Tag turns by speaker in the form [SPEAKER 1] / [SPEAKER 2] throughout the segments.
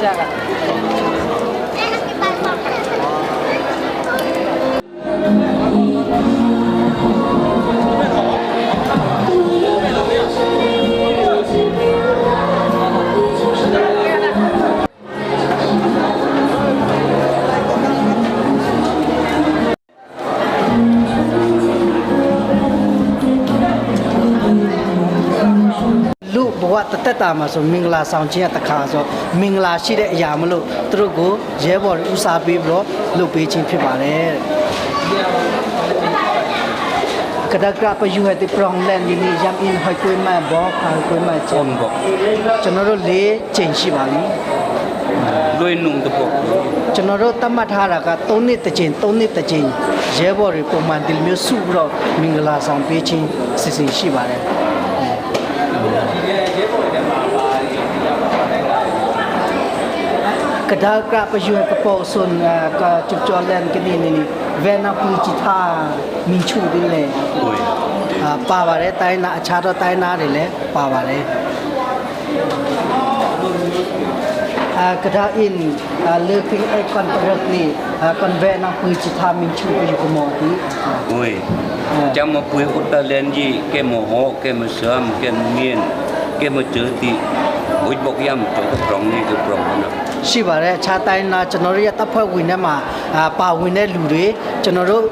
[SPEAKER 1] 下来。 ဘဝတသက်တာမှာဆိုမင်္ဂလာဆောင်ခြင်းကတခါဆိုမင်္ဂလာရှိတဲ့အရာမလို့သူတို့ကိုရဲဘော်တွေဦးစားပေးပြီးတော့လုပ်ပေးခြင်းဖြစ်ပါတယ်ကဒကပယူဟတိပရောင်လန်ဒီနီယမ်အင်ဟိုက်ကွေမဘောခိုင်ကွေမချွန်
[SPEAKER 2] ဘော
[SPEAKER 1] ကျွန်တော်တို့လေးချိန်ရှိပါပြီ
[SPEAKER 2] လွင်နုံတဘော
[SPEAKER 1] ကျွန်တော်တို့သတ်မှတ်ထားတာက3နှစ်တစ်ချိန်3နှစ်တစ်ချိန်ရဲဘော်တွေပုံမှန်ဒီလိုမျိုးစုပြီးတော့မင်္ဂလာဆောင်ပေးခြင်းစီစဉ်ရှိပါတယ် kada kra pa ju uh, ka po sun ka chup chol len ke ni ni ve na pu chi tha mi chu din le ba uh, re tai na acha ro tai na re
[SPEAKER 2] le pa ba
[SPEAKER 1] re uh, kada in le pi ai kon prat ni kon ve na pu chi tha chu ju ko mo ti oi cham ma pu ut ta len ji ke mo ho ke mo ရှိပါတယ်အခြားတိုင်းနာကျွန်တော်တို့ရဲ့တပ်ဖွဲ့ဝင်တွေမှာပါဝင်တဲ့လူတွေကျွန်တော်တို့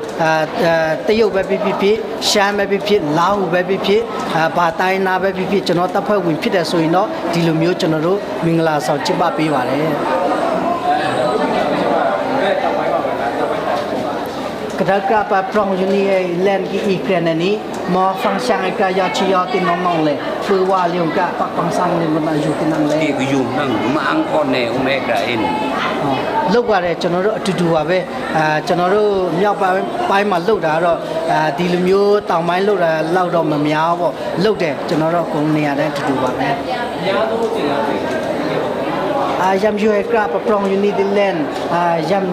[SPEAKER 1] တရုတ်ပဲဖြစ်ဖြစ်ဖြစ်ရှမ်းပဲဖြစ်ဖြစ်လာဟူပဲဖြစ်ဖြစ်ဘာတိုင်းနာပဲဖြစ်ဖြစ်ကျွန်တော်တပ်ဖွဲ့ဝင်ဖြစ်တယ်ဆိုရင်တော့ဒီလိုမျိုးကျွန်တော်တို့မင်္ဂလာဆောင်ကျင်းပပေးပါတယ်ကဒကပပရောင်ယူနီလန်ကီအီကရနနီမောဖန်ရှာကယာချီယောတင်မောင်လေ มอฟังช่างไอ้กายาชิยอติน้องๆเลยคือว่าเลี้ยงกะปักปังซังนี่มันมาอยู่ที่นั่นเลย
[SPEAKER 2] ที่ก็อยู่นั่งมาอังก้อนแนวแม่กระเอ็น
[SPEAKER 1] လောက်ရတယ်ကျွန်တော်တို့အတူတူပါပဲအာကျွန်တော်တို့မြောက်ပိုင်းပိုင်းမှာလောက်တာတော့အာဒီလိုမျိုးတောင်ပိုင်းလောက်တာလောက်တော့မများပေါ့လောက်တယ်ကျွန်တော်တို့အကုန်နေရာတိုင်းအတူတူပါပဲအာယမ်ယူအကရပပရောင်ယူနီဒီလန်အာယမ်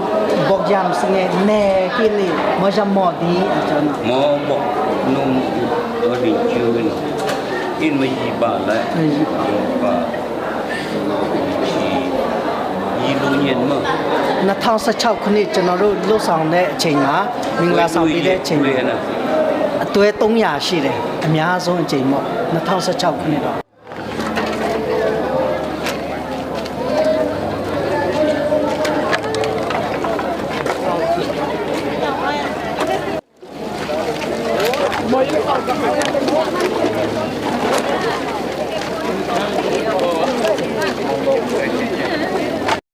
[SPEAKER 1] ဘောက်ယမ်စငယ်နဲကိလီမဂျမော်ဒီအကျွန်တော်
[SPEAKER 2] หมอบอกนุ่มตัวนี้ชื่อเนาะอินมายีบาแล้ว
[SPEAKER 1] ไม่ยีบา
[SPEAKER 2] บ in my iba la iba yi lu nyen ma
[SPEAKER 1] 2016ခုနှစ်ကျွန်တော်တို့လှုပ်ဆောင်တဲ့အချိန်ကမင်္ဂလာဆောင်ပြီးတဲ့အချိန်အသွဲ300ရှိတယ်အများဆုံးအချိန်ပေါ့2016ခုနှစ်တော့